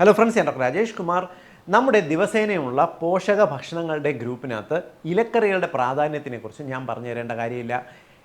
Hello friends ഞാൻ doctor Rajesh Kumar. നമ്മുടെ ദിവസേനയുള്ള പോഷക ഭക്ഷണങ്ങളുടെ ഗ്രൂപ്പിനകത്ത് ഇലക്കറികളുടെ പ്രാധാന്യത്തിനെക്കുറിച്ച് ഞാൻ പറഞ്ഞു തരേണ്ട കാര്യമില്ല.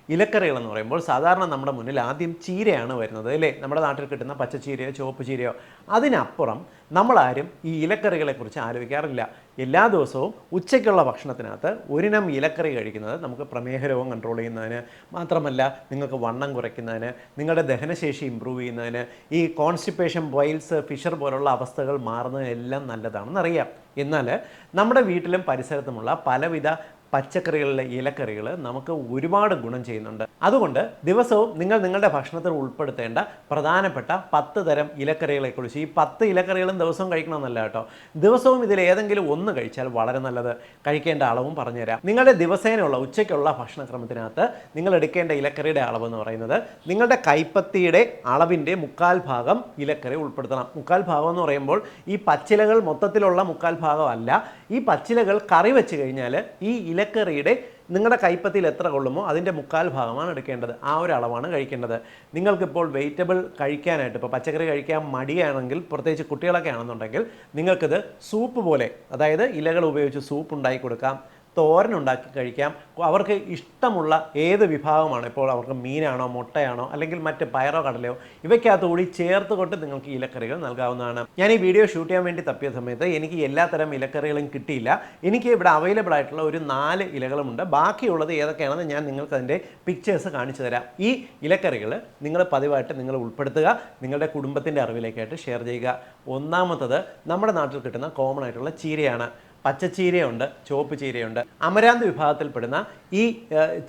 ഇലക്കറികൾ എന്ന് പറയുമ്പോൾ സാധാരണ നമ്മുടെ മുന്നിൽ ആദ്യം ചീരയാണ് വരുന്നത് അല്ലേ? നമ്മുടെ നാട്ടിൽ കിട്ടുന്ന പച്ചച്ചീരയോ ചുവപ്പ് ചീരയോ. അതിനപ്പുറം നമ്മളാരും ഈ ഇലക്കറികളെക്കുറിച്ച് ആലോചിക്കാറില്ല. എല്ലാ ദിവസവും ഉച്ചയ്ക്കുള്ള ഭക്ഷണത്തിനകത്ത് ഒരിനം ഇലക്കറി കഴിക്കുന്നത് നമുക്ക് പ്രമേഹ രോഗം കൺട്രോൾ ചെയ്യുന്നതിന് മാത്രമല്ല നിങ്ങൾക്ക് വണ്ണം കുറയ്ക്കുന്നതിന് നിങ്ങളുടെ ദഹനശേഷി ഇമ്പ്രൂവ് ചെയ്യുന്നതിന് ഈ കോൺസ്റ്റിപ്പേഷൻ ബോയിൽസ് ഫിഷർ പോലുള്ള അവസ്ഥകൾ മാറുന്നതിനെല്ലാം നല്ലതാണെന്നറിയാം. എന്നാൽ നമ്മുടെ വീട്ടിലും പരിസരത്തുമുള്ള പലവിധ പച്ചക്കറികളിലെ ഇലക്കറികൾ നമുക്ക് ഒരുപാട് ഗുണം ചെയ്യുന്നുണ്ട്. അതുകൊണ്ട് ദിവസവും നിങ്ങൾ നിങ്ങളുടെ ഭക്ഷണത്തിൽ ഉൾപ്പെടുത്തേണ്ട പ്രധാനപ്പെട്ട പത്ത് തരം ഇലക്കറികളെക്കുറിച്ച് ഈ പത്ത് ഇലക്കറികളും ദിവസവും കഴിക്കണമെന്നല്ല കേട്ടോ. ദിവസവും ഇതിൽ ഏതെങ്കിലും ഒന്ന് കഴിച്ചാൽ വളരെ നല്ലത്. കഴിക്കേണ്ട അളവും പറഞ്ഞുതരാം. നിങ്ങളുടെ ദിവസേനയുള്ള ഉച്ചയ്ക്കുള്ള ഭക്ഷണക്രമത്തിനകത്ത് നിങ്ങൾ എടുക്കേണ്ട ഇലക്കറിയുടെ അളവ് എന്ന് പറയുന്നത് നിങ്ങളുടെ കൈപ്പത്തിയുടെ അളവിന്റെ മുക്കാൽ ഭാഗം ഇലക്കറി ഉൾപ്പെടുത്തണം. മുക്കാൽ ഭാഗം എന്ന് പറയുമ്പോൾ ഈ പച്ചിലകൾ മൊത്തത്തിലുള്ള മുക്കാൽ ഭാഗമല്ല. ഈ പച്ചിലകൾ കറി വെച്ച് കഴിഞ്ഞാൽ ഈ ഇലക്കറിയുടെ നിങ്ങളുടെ കൈപ്പത്തിയിൽ എത്ര കൊള്ളുമോ അതിന്റെ മുക്കാൽ ഭാഗമാണ് എടുക്കേണ്ടത്. ആ ഒരു അളവാണ് കഴിക്കേണ്ടത്. നിങ്ങൾക്കിപ്പോൾ വെജിറ്റബിൾ കഴിക്കാനായിട്ട് ഇപ്പോൾ പച്ചക്കറി കഴിക്കാൻ മടിയാണെങ്കിൽ പ്രത്യേകിച്ച് കുട്ടികളൊക്കെ ആണെന്നുണ്ടെങ്കിൽ നിങ്ങൾക്കിത് സൂപ്പ് പോലെ അതായത് ഇലകൾ ഉപയോഗിച്ച് സൂപ്പ് ഉണ്ടാക്കി കൊടുക്കാം. തോരൻ ഉണ്ടാക്കി കഴിക്കാം. അവർക്ക് ഇഷ്ടമുള്ള ഏത് വിഭാഗമാണ്? ഇപ്പോൾ അവർക്ക് മീനാണോ മുട്ടയാണോ അല്ലെങ്കിൽ മറ്റ് പയറോ കടലയോ ഇവയ്ക്കകത്ത് കൂടി ചേർത്ത് കൊണ്ട് നിങ്ങൾക്ക് ഇലക്കറികൾ നൽകാവുന്നതാണ്. ഞാൻ ഈ വീഡിയോ ഷൂട്ട് ചെയ്യാൻ വേണ്ടി തപ്പിയ സമയത്ത് എനിക്ക് എല്ലാത്തരം ഇലക്കറികളും കിട്ടിയില്ല. എനിക്ക് ഇവിടെ അവൈലബിൾ ആയിട്ടുള്ള ഒരു നാല് ഇലകളുമുണ്ട്. ബാക്കിയുള്ളത് ഏതൊക്കെയാണെന്ന് ഞാൻ നിങ്ങൾക്ക് അതിന്റെ പിക്ചേഴ്സ് കാണിച്ചു തരാം. ഈ ഇലക്കറികൾ നിങ്ങൾ പതിവായിട്ട് നിങ്ങൾ ഉൾപ്പെടുത്തുക. നിങ്ങളുടെ കുടുംബത്തിന്റെ അറിവിലേക്കായിട്ട് ഷെയർ ചെയ്യുക. ഒന്നാമത്തത് നമ്മുടെ നാട്ടിൽ കിട്ടുന്ന കോമൺ ആയിട്ടുള്ള ചീരയാണ്. പച്ചച്ചീരയുണ്ട് ചുവപ്പ് ചീരയുണ്ട്. അമരാന്ത് വിഭാഗത്തിൽപ്പെടുന്ന ഈ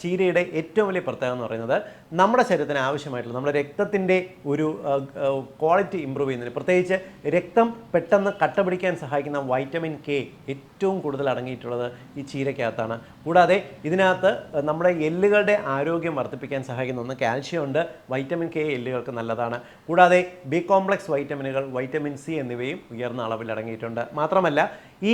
ചീരയുടെ ഏറ്റവും വലിയ പ്രത്യേകത എന്ന് പറയുന്നത് നമ്മുടെ ശരീരത്തിന് ആവശ്യമായിട്ടുള്ള നമ്മുടെ രക്തത്തിന്റെ ഒരു ക്വാളിറ്റി ഇമ്പ്രൂവ് ചെയ്യുന്നതിന് പ്രത്യേകിച്ച് രക്തം പെട്ടെന്ന് കട്ട പിടിക്കാൻ സഹായിക്കുന്ന വൈറ്റമിൻ കെ ഏറ്റവും കൂടുതൽ അടങ്ങിയിട്ടുള്ളത് ഈ ചീരയ്ക്കകത്താണ്. കൂടാതെ ഇതിനകത്ത് നമ്മുടെ എല്ലുകളുടെ ആരോഗ്യം വർദ്ധിപ്പിക്കാൻ സഹായിക്കുന്ന ഒന്ന് കാൽഷ്യം ഉണ്ട്. വൈറ്റമിൻ കെ എല്ലുകൾക്ക് നല്ലതാണ്. കൂടാതെ ബി കോംപ്ലക്സ് വൈറ്റമിനുകൾ വൈറ്റമിൻ സി എന്നിവയും ഉയർന്ന അളവിൽ അടങ്ങിയിട്ടുണ്ട്. മാത്രമല്ല ഈ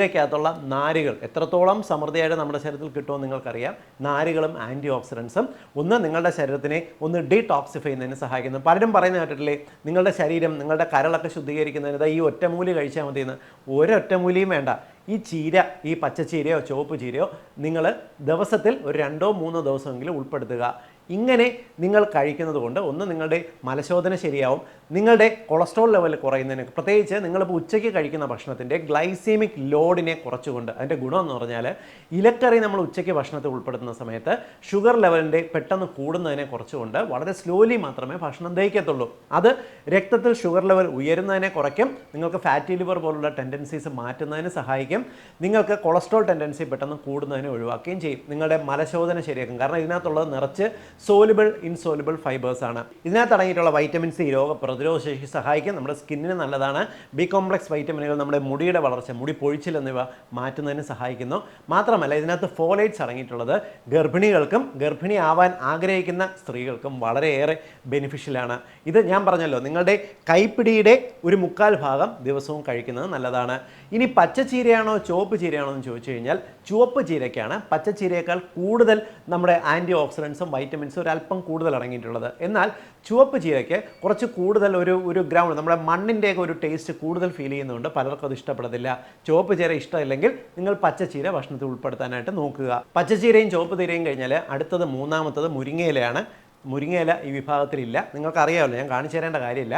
ചീരയ്ക്കകത്തുള്ള നാരുകൾ എത്രത്തോളം സമൃദ്ധിയായിട്ട് നമ്മുടെ ശരീരത്തിൽ കിട്ടുമെന്ന് നിങ്ങൾക്കറിയാം. നാരുകളും ആന്റി ഓക്സിഡൻസും ഒന്ന് നിങ്ങളുടെ ശരീരത്തിനെ ഒന്ന് ഡീടോക്സിഫൈ ചെയ്യുന്നതിന് സഹായിക്കുന്നു. പലരും പറയുന്ന കേട്ടിട്ടില്ലേ നിങ്ങളുടെ ശരീരം നിങ്ങളുടെ കരളൊക്കെ ശുദ്ധീകരിക്കുന്നതിന് ഈ ഒറ്റമൂലി കഴിച്ചാൽ മതിയെന്ന്. ഒരൊറ്റമൂലിയും വേണ്ട. ഈ ചീര ഈ പച്ചച്ചീരയോ ചുവപ്പ് ചീരയോ നിങ്ങൾ ദിവസത്തിൽ ഒരു രണ്ടോ മൂന്നോ ദിവസമെങ്കിലും ഉൾപ്പെടുത്തുക. ഇങ്ങനെ നിങ്ങൾ കഴിക്കുന്നത് കൊണ്ട് ഒന്ന് നിങ്ങളുടെ മലശോധന ശരിയാവും. നിങ്ങളുടെ കൊളസ്ട്രോൾ ലെവൽ കുറയുന്നതിന് പ്രത്യേകിച്ച് നിങ്ങളിപ്പോൾ ഉച്ചയ്ക്ക് കഴിക്കുന്ന ഭക്ഷണത്തിന്റെ ഗ്ലൈസീമിക് ലോഡിനെ കുറച്ചുകൊണ്ട് അതിന്റെ ഗുണം എന്ന് പറഞ്ഞാൽ ഇലക്കറി നമ്മൾ ഉച്ചയ്ക്ക് ഭക്ഷണത്തിൽ ഉൾപ്പെടുത്തുന്ന സമയത്ത് ഷുഗർ ലെവലിന്റെ പെട്ടെന്ന് കൂടുന്നതിനെ കുറച്ചുകൊണ്ട് വളരെ സ്ലോലി മാത്രമേ ഭക്ഷണം ദഹിക്കത്തുള്ളൂ. അത് രക്തത്തിൽ ഷുഗർ ലെവൽ ഉയരുന്നതിനെ കുറയ്ക്കും. നിങ്ങൾക്ക് ഫാറ്റി ലിവർ പോലുള്ള ടെൻഡൻസീസ് മാറ്റുന്നതിന് സഹായിക്കും. നിങ്ങൾക്ക് കൊളസ്ട്രോൾ ടെൻഡൻസി പെട്ടെന്ന് കൂടുന്നതിനെ ഒഴിവാക്കുകയും ചെയ്യും. നിങ്ങളുടെ മലശോധന ശരിയാക്കും. കാരണം ഇതിനകത്തുള്ളത് നിറച്ച് സോലുബിൾ ഇൻസോലുബിൾ ഫൈബേഴ്സ് ആണ്. ഇതിനകത്ത് അടങ്ങിയിട്ടുള്ള വൈറ്റമിൻ സി രോഗ പ്രതിരോധ ശേഷി സഹായിക്കും. നമ്മുടെ സ്കിന്നിന് നല്ലതാണ്. ബി കോംപ്ലക്സ് വൈറ്റമിനുകൾ നമ്മുടെ മുടിയുടെ വളർച്ച മുടി പൊഴിച്ചിൽ എന്നിവ മാറ്റുന്നതിന് സഹായിക്കുന്നു. മാത്രമല്ല ഇതിനകത്ത് ഫോലേറ്റ്സ് അടങ്ങിയിട്ടുള്ളത് ഗർഭിണികൾക്കും ഗർഭിണി ആവാൻ ആഗ്രഹിക്കുന്ന സ്ത്രീകൾക്കും വളരെയേറെ ബെനിഫിഷ്യലാണ് ഇത് ഞാൻ പറഞ്ഞല്ലോ നിങ്ങളുടെ കൈപ്പിടിയുടെ ഒരു മുക്കാൽ ഭാഗം ദിവസവും കഴിക്കുന്നത് നല്ലതാണ്. ഇനി പച്ചച്ചീരയാണോ ചുവപ്പ് ചീരയാണോ എന്ന് ചോദിച്ചു കഴിഞ്ഞാൽ ചുവപ്പ് ചീരയ്ക്കാണ് പച്ചച്ചീരയേക്കാൾ കൂടുതൽ നമ്മുടെ ആന്റി ഓക്സിഡൻസും വൈറ്റമിൻസും ഒരല്പം കൂടുതൽ അടങ്ങിയിട്ടുള്ളത്. എന്നാൽ ചുവപ്പ് ചീരയ്ക്ക് കുറച്ച് കൂടുതൽ ഒരു ഒരു ഗ്രൗണ്ട് നമ്മുടെ മണ്ണിന്റെയൊക്കെ ഒരു ടേസ്റ്റ് കൂടുതൽ ഫീൽ ചെയ്യുന്നുണ്ട്. പലർക്കും അത് ഇഷ്ടപ്പെടത്തില്ല. ചുവപ്പ് ചീര ഇഷ്ടമില്ലെങ്കിൽ നിങ്ങൾ പച്ചച്ചീര ഭക്ഷണത്തിൽ ഉൾപ്പെടുത്താനായിട്ട് നോക്കുക. പച്ചച്ചീരയും ചുവപ്പ് ചീരയും കഴിഞ്ഞാൽ അടുത്തത് മൂന്നാമത്തത് മുരിങ്ങയിലയാണ്. മുരിങ്ങയില ഈ വിഭാഗത്തിലില്ല. നിങ്ങൾക്കറിയാമല്ലോ ഞാൻ കാണിച്ചു തരേണ്ട കാര്യമില്ല.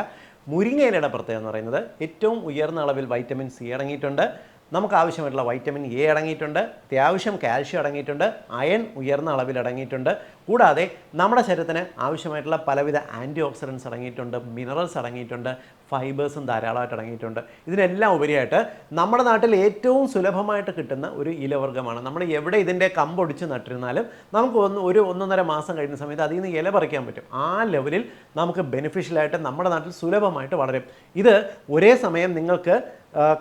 മുരിങ്ങയിലയുടെ പ്രത്യേകത എന്ന് പറയുന്നത് ഏറ്റവും ഉയർന്ന അളവിൽ വൈറ്റമിൻ സി അടങ്ങിയിട്ടുണ്ട്. നമുക്ക് ആവശ്യമായിട്ടുള്ള വൈറ്റമിൻ എ അടങ്ങിയിട്ടുണ്ട് അത്യാവശ്യം കാൽഷ്യം അടങ്ങിയിട്ടുണ്ട് അയൺ ഉയർന്ന അളവിൽ അടങ്ങിയിട്ടുണ്ട്. കൂടാതെ നമ്മുടെ ശരീരത്തിന് ആവശ്യമായിട്ടുള്ള പലവിധ ആന്റി ഓക്സിഡൻസ് അടങ്ങിയിട്ടുണ്ട് മിനറൽസ് അടങ്ങിയിട്ടുണ്ട് ഫൈബേഴ്സും ധാരാളമായിട്ട് അടങ്ങിയിട്ടുണ്ട്. ഇതിനെല്ലാം ഉപരിയായിട്ട് നമ്മുടെ നാട്ടിൽ ഏറ്റവും സുലഭമായിട്ട് കിട്ടുന്ന ഒരു ഇലവർഗമാണ്. നമ്മൾ എവിടെ ഇതിന്റെ കമ്പൊടിച്ച് നട്ടിരുന്നാലും നമുക്ക് ഒന്ന് ഒരു ഒന്നൊന്നര മാസം കഴിയുന്ന സമയത്ത് അതിൽ നിന്ന് ഇല പറിക്കാൻ പറ്റും. ആ ലെവലിൽ നമുക്ക് ബെനിഫിഷ്യലായിട്ട് നമ്മുടെ നാട്ടിൽ സുലഭമായിട്ട് വളരും. ഇത് ഒരേ സമയം നിങ്ങൾക്ക്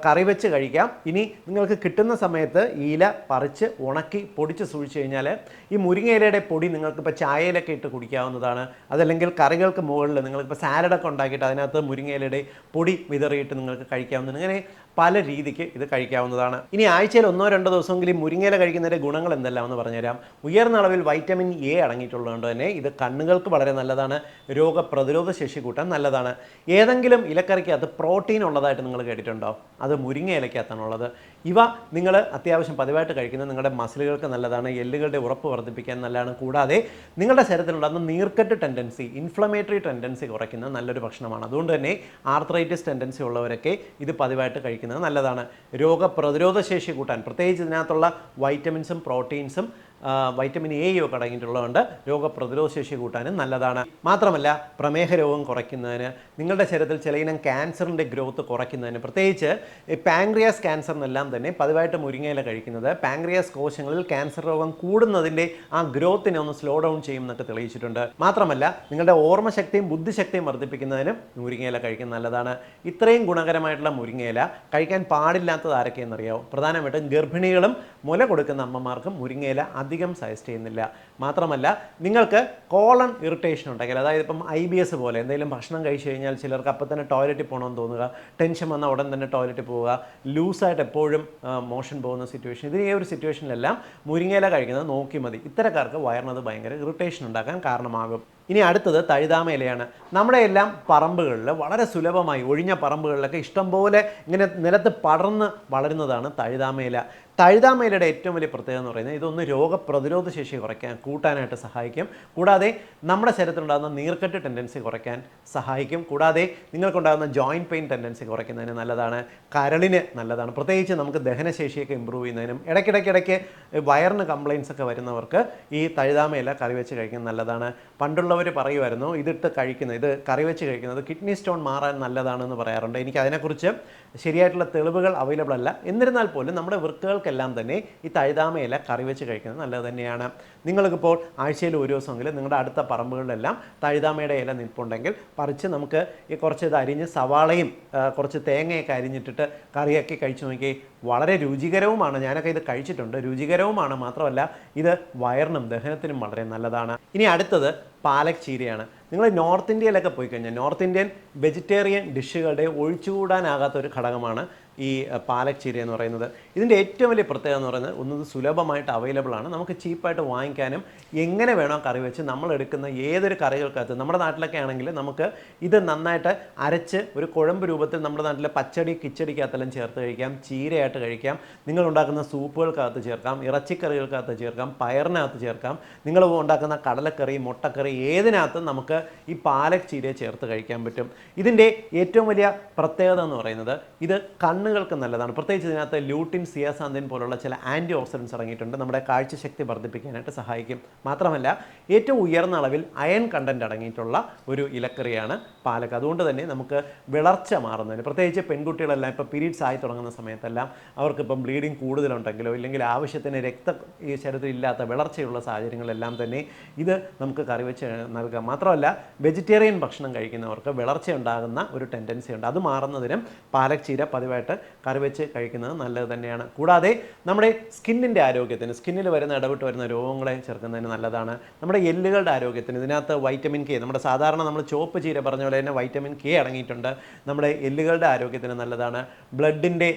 കറി വെച്ച് കഴിക്കാം. ഇനി നിങ്ങൾക്ക് കിട്ടുന്ന സമയത്ത് ഇല പറിച്ച് ഉണക്കി പൊടിച്ച് സൂക്ഷിച്ചു കഴിഞ്ഞാൽ ഈ മുരിങ്ങയിലയുടെ പൊടി നിങ്ങൾക്കിപ്പോൾ ചായയിലൊക്കെ ഇട്ട് കുടിക്കാവുന്നതാണ്. അതല്ലെങ്കിൽ കറികൾക്ക് മുകളിൽ നിങ്ങൾക്കിപ്പോൾ സാലഡൊക്കെ ഉണ്ടാക്കിയിട്ട് അതിനകത്ത് മുരിങ്ങയിലയുടെ പൊടി വിതറിയിട്ട് നിങ്ങൾക്ക് കഴിക്കാവുന്നതാണ്. ഇങ്ങനെ പല രീതിക്ക് ഇത് കഴിക്കാവുന്നതാണ്. ഇനി ആഴ്ചയിൽ ഒന്നോ രണ്ടോ ദിവസമെങ്കിലും മുരിങ്ങയില കഴിക്കുന്നതിന്റെ ഗുണങ്ങൾ എന്തെല്ലാം എന്ന് പറഞ്ഞുതരാം. ഉയർന്ന അളവിൽ വൈറ്റമിൻ എ അടങ്ങിയിട്ടുള്ളതുകൊണ്ട് തന്നെ ഇത് കണ്ണുകൾക്ക് വളരെ നല്ലതാണ്. രോഗപ്രതിരോധ ശേഷി കൂട്ടാൻ നല്ലതാണ്. ഏതെങ്കിലും ഇലക്കറിക്കകത്ത് പ്രോട്ടീൻ ഉള്ളതായിട്ട് നിങ്ങൾ കേട്ടിട്ടുണ്ടോ? അത് മുരിങ്ങ ഇലക്കകത്താണ് ഉള്ളത് ഇവ നിങ്ങൾ അത്യാവശ്യം പതിവായിട്ട് കഴിക്കുന്നത് നിങ്ങളുടെ മസിലുകൾക്ക് നല്ലതാണ് എല്ലുകളുടെ ഉറപ്പ് വർദ്ധിപ്പിക്കാൻ നല്ലതാണ്. കൂടാതെ നിങ്ങളുടെ ശരീരത്തിലുണ്ടാകുന്ന നീർക്കെട്ട് ടെൻഡൻസി ഇൻഫ്ലമേറ്ററി ടെൻഡൻസി കുറയ്ക്കുന്ന നല്ലൊരു ഭക്ഷണമാണ്. അതുകൊണ്ട് തന്നെ ആർത്രൈറ്റിസ് ടെൻഡൻസി ഉള്ളവരൊക്കെ ഇത് പതിവായിട്ട് കഴിക്കുന്നത് നല്ലതാണ്. രോഗപ്രതിരോധ ശേഷി കൂട്ടാൻ പ്രത്യേകിച്ച് ഇതിനകത്തുള്ള വൈറ്റമിൻസും പ്രോട്ടീൻസും വൈറ്റമിൻ എ ഒക്കെ അടങ്ങിയിട്ടുള്ളതുകൊണ്ട് രോഗപ്രതിരോധ ശേഷി കൂട്ടാനും നല്ലതാണ്. മാത്രമല്ല പ്രമേഹ രോഗം കുറയ്ക്കുന്നതിന് നിങ്ങളുടെ ശരീരത്തിൽ ചിലയിനം ക്യാൻസറിന്റെ ഗ്രോത്ത് കുറയ്ക്കുന്നതിന് പ്രത്യേകിച്ച് ഈ പാങ്ക്രിയാസ് ക്യാൻസറിനെല്ലാം തന്നെ പതിവായിട്ട് മുരിങ്ങയില കഴിക്കുന്നത് പാങ്ക്രിയാസ് കോശങ്ങളിൽ ക്യാൻസർ രോഗം കൂടുന്നതിന്റെ ആ ഗ്രോത്തിനെ ഒന്ന് സ്ലോ ഡൗൺ ചെയ്യുമെന്നൊക്കെ തെളിയിച്ചിട്ടുണ്ട്. മാത്രമല്ല നിങ്ങളുടെ ഓർമ്മശക്തിയും ബുദ്ധിശക്തിയും വർദ്ധിപ്പിക്കുന്നതിനും മുരിങ്ങയില കഴിക്കുന്നത് നല്ലതാണ്. ഇത്രയും ഗുണകരമായിട്ടുള്ള മുരിങ്ങയില കഴിക്കാൻ പാടില്ലാത്തത് ആരൊക്കെയെന്നറിയാവും? പ്രധാനമായിട്ടും ഗർഭിണികളും മുല കൊടുക്കുന്ന അമ്മമാർക്കും മുരിങ്ങയില അധികം സജസ്റ്റ് ചെയ്യുന്നില്ല. മാത്രമല്ല നിങ്ങൾക്ക് കോളൺ ഇറിറ്റേഷൻ ഉണ്ടെങ്കിൽ അതായത് ഇപ്പം ഐ ബി എസ് പോലെ എന്തെങ്കിലും ഭക്ഷണം കഴിച്ചു കഴിഞ്ഞാൽ ചിലർക്ക് അപ്പം തന്നെ ടോയ്ലറ്റിൽ പോകണമെന്ന് തോന്നുക ടെൻഷൻ വന്നാൽ ഉടൻ തന്നെ ടോയ്ലറ്റിൽ പോവുക ലൂസായിട്ട് എപ്പോഴും മോഷൻ പോകുന്ന സിറ്റുവേഷൻ ഇതിന് ഈ ഒരു സിറ്റുവേഷനിലെല്ലാം മുരിങ്ങയില കഴിക്കുന്നത് നോക്കി മതി. ഇത്തരക്കാർക്ക് വയറിനത് ഭയങ്കര ഇറിറ്റേഷൻ ഉണ്ടാക്കാൻ കാരണമാകും. ഇനി അടുത്തത് തഴുതാമ ഇലയാണ് നമ്മുടെ എല്ലാം പറമ്പുകളിൽ വളരെ സുലഭമായി ഒഴിഞ്ഞ പറമ്പുകളിലൊക്കെ ഇഷ്ടംപോലെ ഇങ്ങനെ നിലത്ത് പടർന്ന് വളരുന്നതാണ് തഴുതാമ ഇല തഴുതാമ ഇലയുടെ ഏറ്റവും വലിയ പ്രത്യേകത എന്ന് പറയുന്നത് ഇതൊന്ന് രോഗപ്രതിരോധ ശേഷി കുറയ്ക്കാൻ കൂട്ടാനായിട്ട് സഹായിക്കും. കൂടാതെ നമ്മുടെ ശരീരത്തിലുണ്ടാകുന്ന നീർക്കെട്ട് ടെൻഡൻസി കുറയ്ക്കാൻ സഹായിക്കും. കൂടാതെ നിങ്ങൾക്കുണ്ടാകുന്ന ജോയിന്റ് പെയിൻ ടെൻഡൻസി കുറയ്ക്കുന്നതിന് നല്ലതാണ്. കരളിന് നല്ലതാണ്. പ്രത്യേകിച്ച് നമുക്ക് ദഹനശേഷിയൊക്കെ ഇമ്പ്രൂവ് ചെയ്യുന്നതിനും ഇടയ്ക്കിടയ്ക്കിടയ്ക്ക് വയറിന് കംപ്ലയിൻസ് ഒക്കെ വരുന്നവർക്ക് ഈ തഴുതാമയില കറി വെച്ച് കഴിക്കുന്നത് നല്ലതാണ്. പണ്ടുള്ളവർ പറയുമായിരുന്നു ഇതിട്ട് കഴിക്കുന്നത് ഇത് കറി വെച്ച് കഴിക്കുന്നത് കിഡ്നി സ്റ്റോൺ മാറാൻ നല്ലതാണെന്ന് പറയാറുണ്ട്. എനിക്ക് അതിനെക്കുറിച്ച് ശരിയായിട്ടുള്ള തെളിവുകൾ അവൈലബിൾ അല്ല. എന്നിരുന്നാൽ പോലും നമ്മുടെ വൃക്കകൾക്കെല്ലാം തന്നെ ഈ തഴുതാമയില കറി വെച്ച് കഴിക്കുന്നത് നല്ലത് തന്നെയാണ്. നിങ്ങൾക്കിപ്പോൾ ആഴ്ചയിൽ ഒരു ദിവസമെങ്കിലും നിങ്ങളുടെ അടുത്ത പറമ്പുകളിലെല്ലാം തഴുതാമയുടെ ഇല നിൽപ്പുണ്ടെങ്കിൽ പറിച്ച് നമുക്ക് ഈ കുറച്ച് ഇത് അരിഞ്ഞ് സവാളയും കുറച്ച് തേങ്ങയൊക്കെ അരിഞ്ഞിട്ടിട്ട് കറിയാക്കി കഴിച്ചു നോക്കി. വളരെ രുചികരവുമാണ്. ഞാനൊക്കെ ഇത് കഴിച്ചിട്ടുണ്ട്. രുചികരവുമാണ് മാത്രമല്ല ഇത് വയറിനും ദഹനത്തിനും വളരെ നല്ലതാണ്. ഇനി അടുത്തത് പാലക് ചീരയാണ്. നിങ്ങൾ നോർത്ത് ഇന്ത്യയിലൊക്കെ പോയി കഴിഞ്ഞാൽ നോർത്ത് ഇന്ത്യൻ വെജിറ്റേറിയൻ ഡിഷുകളുടെ ഒഴിച്ചുകൂടാനാകാത്ത ഒരു ഘടകമാണ് ഈ പാലക് ചീര എന്ന് പറയുന്നത്. ഇതിന്റെ ഏറ്റവും വലിയ പ്രത്യേകത എന്ന് പറയുന്നത് ഒന്നത് സുലഭമായിട്ട് അവൈലബിൾ ആണ്. നമുക്ക് ചീപ്പായിട്ട് വാങ്ങിക്കാനും എങ്ങനെ വേണോ കറി വെച്ച് നമ്മൾ എടുക്കുന്ന ഏതൊരു കറികൾക്കകത്ത് നമ്മുടെ നാട്ടിലൊക്കെ ആണെങ്കിൽ നമുക്ക് ഇത് നന്നായിട്ട് അരച്ച് ഒരു കുഴമ്പ് രൂപത്തിൽ നമ്മുടെ നാട്ടിലെ പച്ചടി കിച്ചടിക്കകത്തെല്ലാം ചേർത്ത് കഴിക്കാം ചീരയായിട്ട് കഴിക്കാം. നിങ്ങൾ ഉണ്ടാക്കുന്ന സൂപ്പുകൾക്കകത്ത് ചേർക്കാം ഇറച്ചിക്കറികൾക്കകത്ത് ചേർക്കാം പയറിനകത്ത് ചേർക്കാം. നിങ്ങൾ ഉണ്ടാക്കുന്ന കടലക്കറി മുട്ടക്കറി ഏതിനകത്തും നമുക്ക് ഈ പാലക് ചീരയെ ചേർത്ത് കഴിക്കാൻ പറ്റും. ഇതിന്റെ ഏറ്റവും വലിയ പ്രത്യേകത എന്ന് പറയുന്നത് ഇത് കണ്ണുകൾക്ക് നല്ലതാണ്. പ്രത്യേകിച്ച് ഇതിനകത്ത് ലൂട്ടിൻ സിയാസാന്തിൻ പോലുള്ള ചില ആന്റി ഓക്സിഡൻസ് അടങ്ങിയിട്ടുണ്ട് നമ്മുടെ കാഴ്ചശക്തി വർദ്ധിപ്പിക്കാനായിട്ട് സഹായിക്കും. മാത്രമല്ല ഏറ്റവും ഉയർന്ന അളവിൽ അയൺ കണ്ടന്റ് അടങ്ങിയിട്ടുള്ള ഒരു ഇലക്കറിയാണ് പാലക്ക്. അതുകൊണ്ട് തന്നെ നമുക്ക് വിളർച്ച മാറുന്നതിന് പ്രത്യേകിച്ച് പെൺകുട്ടികളെല്ലാം ഇപ്പോൾ പീരീഡ്സ് ആയി തുടങ്ങുന്ന സമയത്തെല്ലാം അവർക്കിപ്പം ബ്ലീഡിങ് കൂടുതലുണ്ടെങ്കിലോ ഇല്ലെങ്കിൽ ആവശ്യത്തിന് രക്ത ഈ ശരീരത്തിൽ ഇല്ലാത്ത വിളർച്ചയുള്ള സാഹചര്യങ്ങളെല്ലാം തന്നെ ഇത് നമുക്ക് കറി വെച്ച് നൽകാം. മാത്രമല്ല വെജിറ്റേറിയൻ ഭക്ഷണം കഴിക്കുന്നവർക്ക് വിളർച്ച ഉണ്ടാകുന്ന ഒരു ടെൻഡൻസി ഉണ്ട് അത് മാറുന്നതിനും പാലക് ചീര പതിവായിട്ട് കറി വെച്ച് കഴിക്കുന്നത് നല്ലത് തന്നെയാണ്. കൂടാതെ നമ്മുടെ സ്കിന്നിന്റെ ആരോഗ്യത്തിന് സ്കിന്നിൽ വരുന്ന ഇടപെട്ട് വരുന്ന രോഗങ്ങളെ ചെറുക്കുന്നതിന് നല്ലതാണ്. നമ്മുടെ എല്ലുകളുടെ ആരോഗ്യത്തിന് ഇതിനകത്ത് വൈറ്റമിൻ കെ നമ്മുടെ സാധാരണ നമ്മൾ ചോപ്പ് ചീര പറഞ്ഞ പോലെ തന്നെ വൈറ്റമിൻ കെ അടങ്ങിയിട്ടുണ്ട്. നമ്മുടെ എല്ലുകളുടെ ആരോഗ്യത്തിന് നല്ലതാണ്. ബ്ലഡിന്റെ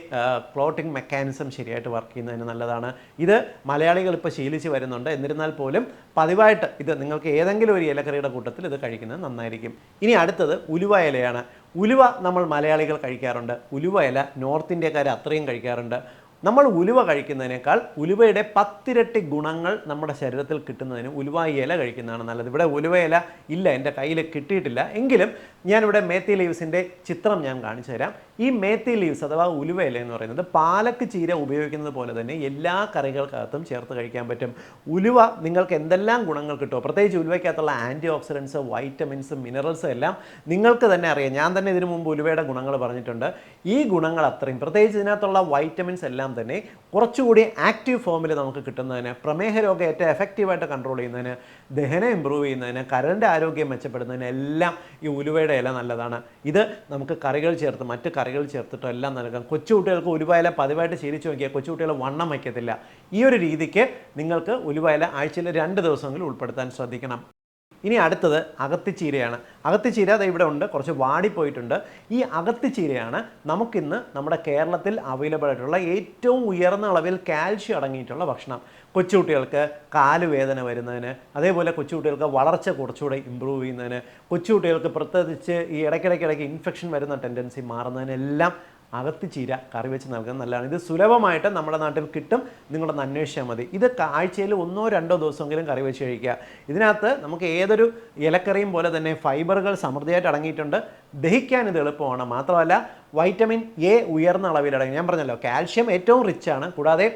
ക്ലോട്ടിംഗ് മെക്കാനിസം ശരിയായിട്ട് വർക്ക് ചെയ്യുന്നതിന് നല്ലതാണ്. ഇത് മലയാളികൾ ഇപ്പോൾ ശീലിച്ച് വരുന്നുണ്ട്. എന്നിരുന്നാൽ പോലും പതിവായിട്ട് ഇത് നിങ്ങൾക്ക് ഏതെങ്കിലും ഒരു ഇലക്കറിയുടെ കൂട്ടത്തിൽ ഇത് കഴിക്കുന്നത് നന്നായിരിക്കും. ഇനി അടുത്തത് ഉലുവ ഇലയാണ്. ഉലുവ നമ്മൾ മലയാളികൾ കഴിക്കാറുണ്ട്. ഉലുവ ഇല നോർത്ത് ഇന്ത്യക്കാർ അത്രയും കഴിക്കാറുണ്ട്. നമ്മൾ ഉലുവ കഴിക്കുന്നതിനേക്കാൾ ഉലുവയുടെ പത്തിരട്ടി ഗുണങ്ങൾ നമ്മുടെ ശരീരത്തിൽ കിട്ടുന്നതിന് ഉലുവ ഇല കഴിക്കുന്നതാണ് നല്ലത്. ഇവിടെ ഉലുവ ഇല ഇല്ല എന്റെ കയ്യിൽ കിട്ടിയിട്ടില്ല. എങ്കിലും ഞാനിവിടെ മേത്തി ലീവ്സിന്റെ ചിത്രം ഞാൻ കാണിച്ചു തരാം. ഈ മേത്തി ലീവ്സ് അഥവാ ഉലുവ ഇല എന്ന് പറയുന്നത് പാലക്ക് ചീര ഉപയോഗിക്കുന്നത് പോലെ തന്നെ എല്ലാ കറികൾക്കകത്തും ചേർത്ത് കഴിക്കാൻ പറ്റും. ഉലുവ നിങ്ങൾക്ക് എന്തെല്ലാം ഗുണങ്ങൾ കിട്ടുമോ? പ്രത്യേകിച്ച് ഉലുവയ്ക്കകത്തുള്ള ആന്റി ഓക്സിഡൻസ് വൈറ്റമിൻസ് മിനറൽസ് എല്ലാം നിങ്ങൾക്ക് തന്നെ അറിയാം. ഞാൻ തന്നെ ഇതിനു മുമ്പ് ഉലുവയുടെ ഗുണങ്ങൾ പറഞ്ഞിട്ടുണ്ട്. ഈ ഗുണങ്ങൾ അത്രയും. പ്രത്യേകിച്ച് ഇതിനകത്തുള്ള വൈറ്റമിൻസ് എല്ലാം തന്നെ കുറച്ചുകൂടി ആക്റ്റീവ് ഫോമിൽ നമുക്ക് കിട്ടുന്നതിന് പ്രമേഹ രോഗം ഏറ്റവും എഫക്റ്റീവായിട്ട് കൺട്രോൾ ചെയ്യുന്നതിന് ദഹനം ഇമ്പ്രൂവ് ചെയ്യുന്നതിന് കരളിന്റെ ആരോഗ്യം മെച്ചപ്പെടുന്നതിന് എല്ലാം ഈ ഉലുവയുടെ ഇല നല്ലതാണ്. ഇത് നമുക്ക് കറികൾ ചേർത്ത് മറ്റ് കറികൾ ചേർത്തിട്ടോ എല്ലാം നൽകാം. കൊച്ചുകുട്ടികൾക്ക് ഉലുവ ഇല പതിവായിട്ട് ശീലിച്ചു നോക്കിയാൽ കൊച്ചുകുട്ടികൾ വണ്ണം വയ്ക്കത്തില്ല. ഈ ഒരു രീതിക്ക് നിങ്ങൾക്ക് ഉലുവ ഇല ആഴ്ചയിൽ രണ്ട് ദിവസങ്ങളിൽ ഉൾപ്പെടുത്താൻ ശ്രദ്ധിക്കണം. ഇനി അടുത്തത് അകത്തിച്ചീരയാണ്. അകത്തിച്ചീര അത് ഇവിടെ ഉണ്ട് കുറച്ച് വാടിപ്പോയിട്ടുണ്ട്. ഈ അകത്തിച്ചീരയാണ് നമുക്കിന്ന് നമ്മുടെ കേരളത്തിൽ അവൈലബിൾ ആയിട്ടുള്ള ഏറ്റവും ഉയർന്ന അളവിൽ കാൽഷ്യം അടങ്ങിയിട്ടുള്ള ഭക്ഷണം. കൊച്ചുകുട്ടികൾക്ക് കാലുവേദന വരുന്നതിന് അതേപോലെ കൊച്ചുകുട്ടികൾക്ക് വളർച്ച കുറച്ചുകൂടെ ഇമ്പ്രൂവ് ചെയ്യുന്നതിന് കൊച്ചുകുട്ടികൾക്ക് പ്രത്യേകിച്ച് ഈ ഇടയ്ക്കിടയ്ക്കിടയ്ക്ക് ഇൻഫെക്ഷൻ വരുന്ന ടെൻഡൻസി മാറുന്നതിനെല്ലാം അകത്തി ചീര കറി വെച്ച് നൽകുന്നത് നല്ലതാണ്. ഇത് സുലഭമായിട്ട് നമ്മുടെ നാട്ടിൽ കിട്ടും. നിങ്ങളൊന്ന് അന്വേഷിച്ചാൽ മതി. ഇത് ആഴ്ചയിൽ ഒന്നോ രണ്ടോ ദിവസമെങ്കിലും കറി വെച്ച് കഴിക്കുക. ഇതിനകത്ത് നമുക്ക് ഏതൊരു ഇലക്കറിയും പോലെ തന്നെ ഫൈബറുകൾ സമൃദ്ധിയായിട്ട് അടങ്ങിയിട്ടുണ്ട്. ദഹിക്കാൻ ഇത് എളുപ്പമാണ്. മാത്രമല്ല വൈറ്റമിൻ എ ഉയർന്ന അളവിൽ അടങ്ങി ഞാൻ പറഞ്ഞല്ലോ കാൽഷ്യം ഏറ്റവും റിച്ചാണ് കൂടാതെ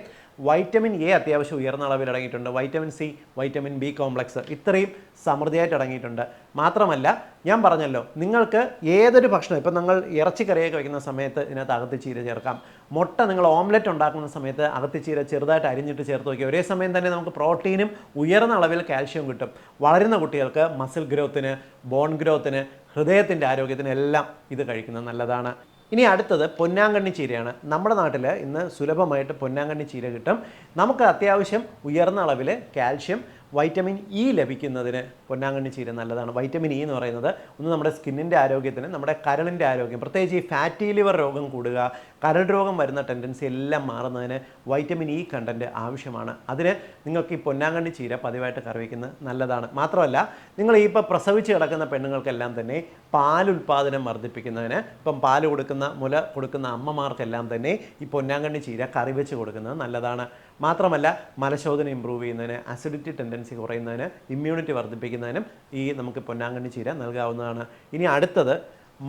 വൈറ്റമിൻ എ അത്യാവശ്യം ഉയർന്ന അളവിൽ അടങ്ങിയിട്ടുണ്ട്. Vitamin C vitamin B complex ഇത്രയും സമൃദ്ധിയായിട്ട് അടങ്ങിയിട്ടുണ്ട്. മാത്രമല്ല ഞാൻ പറഞ്ഞല്ലോ നിങ്ങൾക്ക് ഏതൊരു ഭക്ഷണം ഇപ്പം നിങ്ങൾ ഇറച്ചിക്കറിയൊക്കെ വയ്ക്കുന്ന സമയത്ത് ഇതിനകത്ത് അകത്തിച്ചീര ചേർക്കാം. മുട്ട നിങ്ങൾ ഓംലെറ്റ് ഉണ്ടാക്കുന്ന സമയത്ത് അകത്തിച്ചീര ചെറുതായിട്ട് അരിഞ്ഞിട്ട് ചേർത്ത് വയ്ക്കുക ഒരേ സമയം തന്നെ നമുക്ക് പ്രോട്ടീനും ഉയർന്ന അളവിൽ കാൽഷ്യം കിട്ടും. വളരുന്ന കുട്ടികൾക്ക് മസിൽ ഗ്രോത്തിന് ബോൺ ഗ്രോത്തിന് ഹൃദയത്തിന്റെ ആരോഗ്യത്തിന് എല്ലാം ഇത് കഴിക്കുന്നത് നല്ലതാണ്. ഇനി അടുത്തത് പൊന്നാങ്കണ്ണി ചീരയാണ്. നമ്മുടെ നാട്ടിൽ ഇന്ന് സുലഭമായിട്ട് പൊന്നാങ്കണ്ണി ചീര കിട്ടും. നമുക്ക് അത്യാവശ്യം ഉയർന്ന അളവിൽ കാൽഷ്യം വൈറ്റമിൻ ഇ ലഭിക്കുന്നതിന് പൊന്നാങ്കണ്ണി ചീര നല്ലതാണ്. വൈറ്റമിൻ ഇ എന്ന് പറയുന്നത് ഒന്ന് നമ്മുടെ സ്കിന്നിന്റെ ആരോഗ്യത്തിന് നമ്മുടെ കരളിന്റെ ആരോഗ്യം പ്രത്യേകിച്ച് ഈ ഫാറ്റി ലിവർ രോഗം കൂടുക കരൾ രോഗം വരുന്ന ടെൻഡൻസി എല്ലാം മാറുന്നതിന് വൈറ്റമിൻ ഇ കണ്ടന്റ് ആവശ്യമാണ്. അതിന് നിങ്ങൾക്ക് ഈ പൊന്നാങ്കണ്ണി ചീര പതിവായിട്ട് കറിവയ്ക്കുന്നത് നല്ലതാണ്. മാത്രമല്ല നിങ്ങൾ ഈ ഇപ്പോൾ പ്രസവിച്ച് കിടക്കുന്ന പെണ്ണുങ്ങൾക്കെല്ലാം തന്നെ പാലുൽപാദനം വർദ്ധിപ്പിക്കുന്നതിന് ഇപ്പം പാൽ കൊടുക്കുന്ന മുല കൊടുക്കുന്ന അമ്മമാർക്കെല്ലാം തന്നെ ഈ പൊന്നാങ്കണ്ണി ചീര കറി വെച്ച് കൊടുക്കുന്നത് നല്ലതാണ്. മാത്രമല്ല മലശോധന ഇമ്പ്രൂവ് ചെയ്യുന്നതിന് അസിഡിറ്റി ടെൻഡൻസി കുറയുന്നതിന് ഇമ്മ്യൂണിറ്റി വർദ്ധിപ്പിക്കുന്നതിനും ഈ നമുക്ക് പൊന്നാങ്കണ്ണി ചീര നൽകാവുന്നതാണ്. ഇനി അടുത്തത്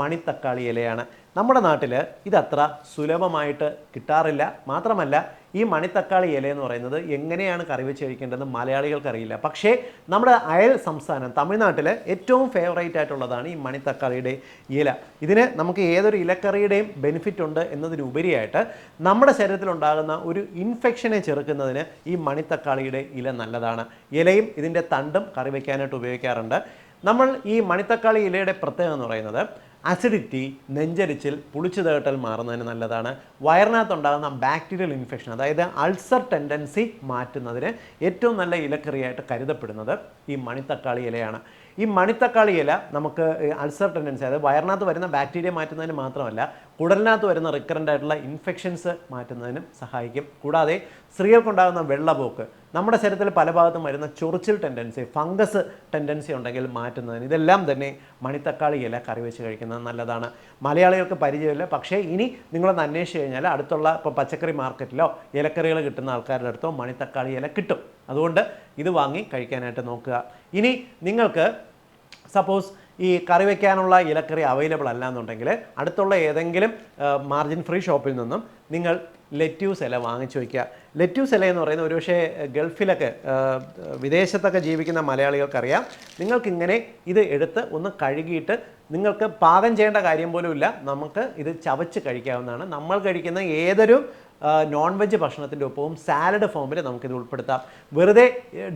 മണിത്തക്കാളി ഇലയാണ്. നമ്മുടെ നാട്ടിൽ ഇതത്ര സുലഭമായിട്ട് കിട്ടാറില്ല. മാത്രമല്ല ഈ മണിത്തക്കാളി ഇല എന്ന് പറയുന്നത് എങ്ങനെയാണ് കറി വെച്ച് കഴിക്കേണ്ടത് മലയാളികൾക്കറിയില്ല. പക്ഷേ നമ്മുടെ അയൽ സംസ്ഥാനം തമിഴ്നാട്ടിൽ ഏറ്റവും ഫേവറേറ്റ് ആയിട്ടുള്ളതാണ് ഈ മണിത്തക്കാളിയുടെ ഇല. ഇതിന് നമുക്ക് ഏതൊരു ഇലക്കറിയുടെയും ബെനിഫിറ്റ് ഉണ്ട് എന്നതിനുപരിയായിട്ട് നമ്മുടെ ശരീരത്തിലുണ്ടാകുന്ന ഒരു ഇൻഫെക്ഷനെ ചെറുക്കുന്നതിന് ഈ മണിത്തക്കാളിയുടെ ഇല നല്ലതാണ്. ഇലയും ഇതിന്റെ തണ്ടും കറി വയ്ക്കാനായിട്ട് ഉപയോഗിക്കാറുണ്ട്. നമ്മൾ ഈ മണിത്തക്കാളി ഇലയുടെ പ്രത്യേകത എന്ന് പറയുന്നത് അസിഡിറ്റി നെഞ്ചരിച്ചിൽ പുളിച്ചു തേട്ടൽ മാറുന്നതിന് നല്ലതാണ്. വയറിനകത്തുണ്ടാകുന്ന ബാക്ടീരിയൽ ഇൻഫെക്ഷൻ അതായത് അൾസർ ടെൻഡൻസി മാറ്റുന്നതിന് ഏറ്റവും നല്ല ഇലക്കറിയായിട്ട് കരുതപ്പെടുന്നത് ഈ മണിത്തക്കാളി ഇലയാണ്. ഈ മണിത്തക്കാളി ഇല നമുക്ക് അൾസർ ടെൻഡൻസി അതായത് വയറിനകത്ത് വരുന്ന ബാക്ടീരിയ മാറ്റുന്നതിന് മാത്രമല്ല കുടലിനകത്ത് വരുന്ന റിക്കറന്റ് ആയിട്ടുള്ള ഇൻഫെക്ഷൻസ് മാറ്റുന്നതിനും സഹായിക്കും. കൂടാതെ സ്ത്രീകൾക്കുണ്ടാകുന്ന വെള്ളപോക്ക് നമ്മുടെ ശരീരത്തിൽ പല ഭാഗത്തും വരുന്ന ചൊറിച്ചിൽ ടെൻഡൻസി ഫംഗസ് ടെൻഡൻസി ഉണ്ടെങ്കിൽ മാറ്റുന്നതിന് ഇതെല്ലാം തന്നെ മണിത്തക്കാളി ഇല കറി വെച്ച് കഴിക്കുന്നത് നല്ലതാണ്. മലയാളികൾക്ക് പരിചയമില്ല പക്ഷേ ഇനി നിങ്ങളൊന്ന് അന്വേഷിച്ച് കഴിഞ്ഞാൽ അടുത്തുള്ള ഇപ്പോൾ പച്ചക്കറി മാർക്കറ്റിലോ ഇലക്കറികൾ കിട്ടുന്ന ആൾക്കാരുടെ അടുത്തോ മണിത്തക്കാളി ഇല കിട്ടും. അതുകൊണ്ട് ഇത് വാങ്ങി കഴിക്കാനായിട്ട് നോക്കുക. ഇനി നിങ്ങൾക്ക് സപ്പോസ് ഈ കറി വയ്ക്കാനുള്ള ഇലക്കറി അവൈലബിൾ അല്ല എന്നുണ്ടെങ്കിൽ അടുത്തുള്ള ഏതെങ്കിലും മാർജിൻ ഫ്രീ ഷോപ്പിൽ നിന്നും നിങ്ങൾ ലെറ്റ്യൂസ് ഇല വാങ്ങിച്ചു വയ്ക്കുക ലെറ്റ്യൂസ് ഇല എന്ന് പറയുന്നത് ഒരുപക്ഷെ ഗൾഫിലൊക്കെ വിദേശത്തൊക്കെ ജീവിക്കുന്ന മലയാളികൾക്കറിയാം. നിങ്ങൾക്കിങ്ങനെ ഇത് എടുത്ത് ഒന്ന് കഴുകിയിട്ട് നിങ്ങൾക്ക് പാകം ചെയ്യേണ്ട കാര്യം പോലും ഇല്ല. നമുക്ക് ഇത് ചവച്ച് കഴിക്കാവുന്നതാണ്. നമ്മൾ കഴിക്കുന്ന ഏതൊരു നോൺ വെജ് ഭക്ഷണത്തിന്റെ ഒപ്പവും സാലഡ് ഫോമിൽ നമുക്കിത് ഉൾപ്പെടുത്താം. വെറുതെ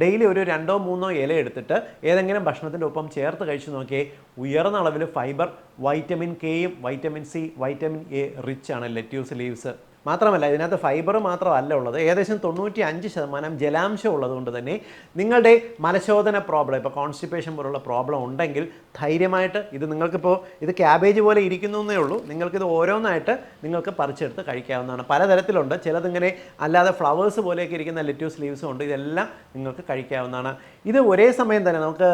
ഡെയിലി ഒരു രണ്ടോ മൂന്നോ ഇല എടുത്തിട്ട് ഏതെങ്കിലും ഭക്ഷണത്തിന്റെ ഒപ്പം ചേർത്ത് കഴിച്ചു നോക്കിയേ ഉയർന്ന അളവിൽ ഫൈബർ വൈറ്റമിൻ കെയും vitamin C vitamin A rich ആണ് ലെറ്റ്യൂസ് ലീവ്സ് മാത്രമല്ല ഇതിനകത്ത് ഫൈബർ മാത്രമല്ല ഉള്ളത്. ഏകദേശം തൊണ്ണൂറ്റി അഞ്ച് ശതമാനം ജലാംശം ഉള്ളതുകൊണ്ട് തന്നെ നിങ്ങളുടെ മലശോധന പ്രോബ്ലം ഇപ്പോൾ കോൺസ്റ്റിപ്പേഷൻ പോലുള്ള പ്രോബ്ലം ഉണ്ടെങ്കിൽ ധൈര്യമായിട്ട് ഇത് നിങ്ങൾക്കിപ്പോൾ ഇത് ക്യാബേജ് പോലെ ഇരിക്കുന്നു എന്നേ ഉള്ളൂ. നിങ്ങൾക്കിത് ഓരോന്നായിട്ട് നിങ്ങൾക്ക് പറിച്ചെടുത്ത് കഴിക്കാവുന്നതാണ്. പലതരത്തിലുണ്ട്. ചിലതിങ്ങനെ അല്ലാതെ ഫ്ലവേഴ്സ് പോലെയൊക്കെ ഇരിക്കുന്ന ലെറ്റ്യൂസ് ലീവ്സും ഉണ്ട്. ഇതെല്ലാം നിങ്ങൾക്ക് കഴിക്കാവുന്നതാണ്. ഇത് ഒരേ സമയം തന്നെ നമുക്ക്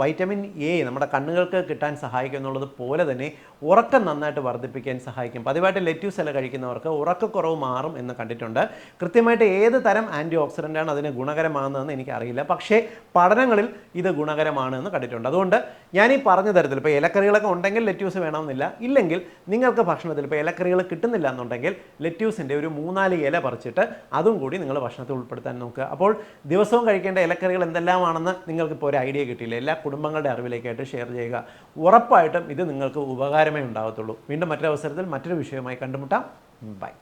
വൈറ്റമിൻ എ നമ്മുടെ കണ്ണുകൾക്ക് കിട്ടാൻ സഹായിക്കും എന്നുള്ളത് പോലെ തന്നെ ഉറക്കം നന്നായിട്ട് വർദ്ധിപ്പിക്കാൻ സഹായിക്കും. പതിവായിട്ട് ലെറ്റ്യൂസ് ഇല കഴിക്കുന്നവർക്ക് ഉറക്കക്കുറവ് മാറും എന്ന് കണ്ടിട്ടുണ്ട്. കൃത്യമായിട്ട് ഏത് തരം ആന്റി ഓക്സിഡന്റാണ് അതിന് ഗുണകരമാകുന്നതെന്ന് എനിക്കറിയില്ല. പക്ഷേ പഠനങ്ങളിൽ ഇത് ഗുണകരമാണ് എന്ന് കണ്ടിട്ടുണ്ട്. അതുകൊണ്ട് ഞാൻ ഈ പറഞ്ഞ തരത്തിൽ ഇപ്പോൾ ഇലക്കറികളൊക്കെ ഉണ്ടെങ്കിൽ ലെറ്റ്യൂസ് വേണമെന്നില്ല. ഇല്ലെങ്കിൽ നിങ്ങൾക്ക് ഭക്ഷണത്തിൽ ഇപ്പോൾ ഇലക്കറികൾ കിട്ടുന്നില്ല എന്നുണ്ടെങ്കിൽ ലെറ്റ്യൂസിന്റെ ഒരു മൂന്നാൽ ഇല പറിച്ചിട്ട് അതും കൂടി നിങ്ങൾ ഭക്ഷണത്തിൽ ഉൾപ്പെടുത്താൻ നോക്കുക. അപ്പോൾ ദിവസവും കഴിക്കേണ്ട ഇലക്കറികൾ എന്തെല്ലാമാണെന്ന് നിങ്ങൾക്കിപ്പോൾ ഒരു ഐഡിയ കിട്ടിയില്ല. എല്ലാ കുടുംബങ്ങളുടെ അറിവിലേക്കായിട്ട് ഷെയർ ചെയ്യുക. ഉറപ്പായിട്ടും ഇത് നിങ്ങൾക്ക് ഉപകാരമേ ഉണ്ടാകത്തുള്ളൂ. വീണ്ടും മറ്റൊരവസരത്തിൽ മറ്റൊരു വിഷയവുമായി കണ്ടുമുട്ടാം. ബൈ.